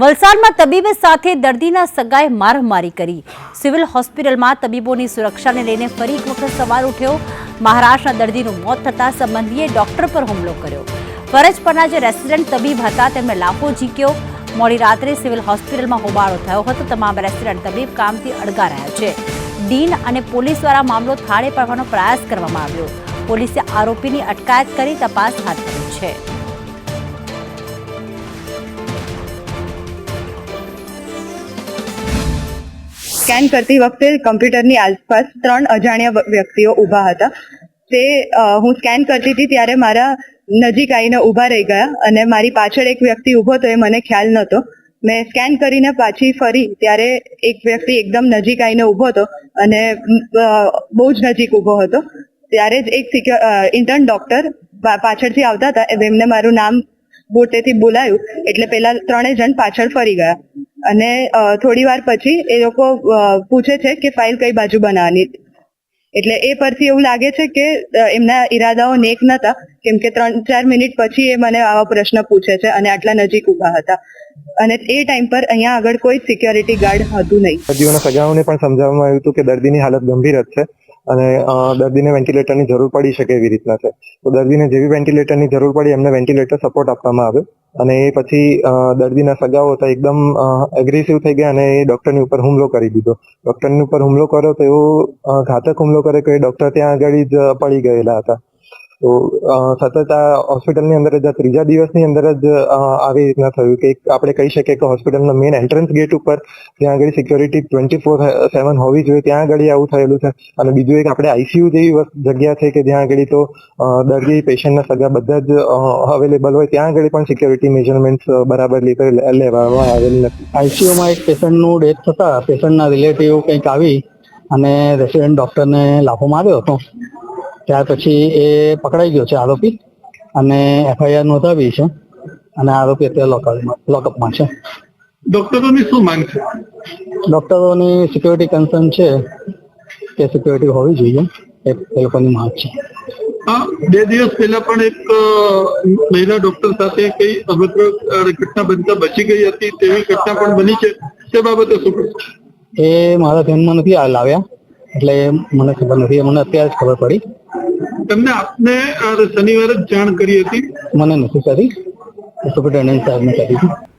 વલસાડમાં તબીબ સાથે દર્દીના સગાએ મારમારી કરી. સિવિલ હોસ્પિટલમાં તબીબોની સુરક્ષાને લઈને ફરી એક વખત સવાલ ઉઠ્યો. મહારાષ્ટ્રના દર્દીનું મોત થતાં સંબંધીએ ડોક્ટર પર હુમલો કર્યો. ફરજ પરના જે રેસિડેન્ટ તબીબ હતા, તેમણે લાફો ઝીક્યો. મોડી રાત્રે સિવિલ હોસ્પિટલમાં હોબાળો થયો હતો. તમામ રેસિડેન્ટ તબીબ કામથી અડગા રહ્યા છે. ડીન અને પોલીસ દ્વારા મામલો થાળે પાડવાનો પ્રયાસ કરવામાં આવ્યો. પોલીસે આરોપીની અટકાયત કરી તપાસ હાથ ધરી છે. સ્કેન કરતી વખતે કમ્પ્યુટરની આસપાસ ત્રણ અજાણ્યા વ્યક્તિઓ ઊભા હતા. તે હું સ્કેન કરતી હતી ત્યારે મારા નજીક આવીને ઊભા રહી ગયા અને મારી પાછળ એક વ્યક્તિ ઊભો તો એ મને ખ્યાલ નહોતો. મેં સ્કેન કરીને પાછી ફરી ત્યારે એક વ્યક્તિ એકદમ નજીક આવીને ઊભો હતો અને બહુ જ નજીક ઊભો હતો. ત્યારે જ એક ઇન્ટર્ન ડોક્ટર પાછળથી આવતા હતા. એમને મારું નામ બોટેથી બોલાયું એટલે પેલા ત્રણેય જણ પાછળ ફરી ગયા. અને થોડી વાર પછી એ લોકો પૂછે છે કે ફાઇલ કઈ બાજુ બનાવવાની. એટલે એ પરથી એવું લાગે છે કે એમના ઈરાદાઓ નેક નતા. કેમ કે ત્રણ, ચાર મિનિટ પછી એ મને આવા પ્રશ્ન પૂછે છે અને આટલા નજીક ઊભા હતા. અને એ ટાઈમ પર અહીંયા આગળ કોઈ સિક્યોરિટી ગાર્ડ હતું નહીં. દર્દીઓના સગાઓને પણ સમજાવવામાં આવ્યું હતું કે દર્દીની હાલત ગંભીર જ છે અને દર્દીને વેન્ટિલેટરની જરૂર પડી શકે એવી રીતના છે. તો દર્દીને જેવી વેન્ટિલેટરની જરૂર પડી એમને વેન્ટિલેટર સપોર્ટ આપવામાં આવ્યો. અને એ પછી દર્દીના સગાઓ હતા, એકદમ એગ્રેસિવ થઈ ગયા અને એ ડૉક્ટરની ઉપર હુમલો કરી દીધો. ડૉક્ટરની ઉપર હુમલો કર્યો તો એવો ઘાતક હુમલો કરે કે ડૉક્ટર ત્યાં આગળ જ પડી ગયેલા હતા. તો સતત આ હોસ્પિટલની અંદર જ, આ ત્રીજા દિવસની અંદર જ આવી રીતના થયું કે આપણે કહી શકીએ કે હોસ્પિટલના મેઇન એન્ટ્રન્સ ગેટ ઉપર ત્યાં આગળ સિક્યોરિટી ટ્વેન્ટી ફોર સેવન હોવી જોઈએ, ત્યાં આગળ આવું થયેલું છે. અને બીજું એક આપણે આઈસીયુ જેવી જગ્યા છે કે જ્યાં આગળ તો દર્દી, પેશન્ટના સગા બધા જ અવેલેબલ હોય, ત્યાં આગળ પણ સિક્યોરિટી મેજરમેન્ટ બરાબર લેવામાં આવેલ નથી. આઈસીયુમાં એક પેશન્ટનું ડેથ થતા પેશન્ટના રિલેટિવ કંઈક આવી અને રેસિડેન્ટ ડોક્ટરને લાફો માર્યો હતો. ત્યાર પછી એ પકડાઈ ગયો છે આરોપી અને એફઆઈઆર નોંધાવી છે અને આરોપી અત્યારે લોકઅપમાં લોકઅપમાં છે. ડોક્ટરોની શું માંગ છે? ડોક્ટરોની સિક્યોરિટી કન્સર્ન છે કે સિક્યોરિટી હોવી જોઈએ એ લોકોની માંગ છે. બે દિવસ પહેલા પણ એક મહિલા ડોક્ટર સાથે કઈ અભદ્ર ઘટના બનતા બચી ગઈ હતી તેવી ઘટના પણ બની છે તે બાબતે શું એ મારા ધ્યાનમાં નથી લાવ્યા એટલે મને ખબર નથી મને અત્યારે જ ખબર પડી. તમને આપને શનિવારે જ જાણ કરી હતી? મને નથી કરી. સુપ્રિન્ટેન્ડન્ટ સાહેબને કરી હતી.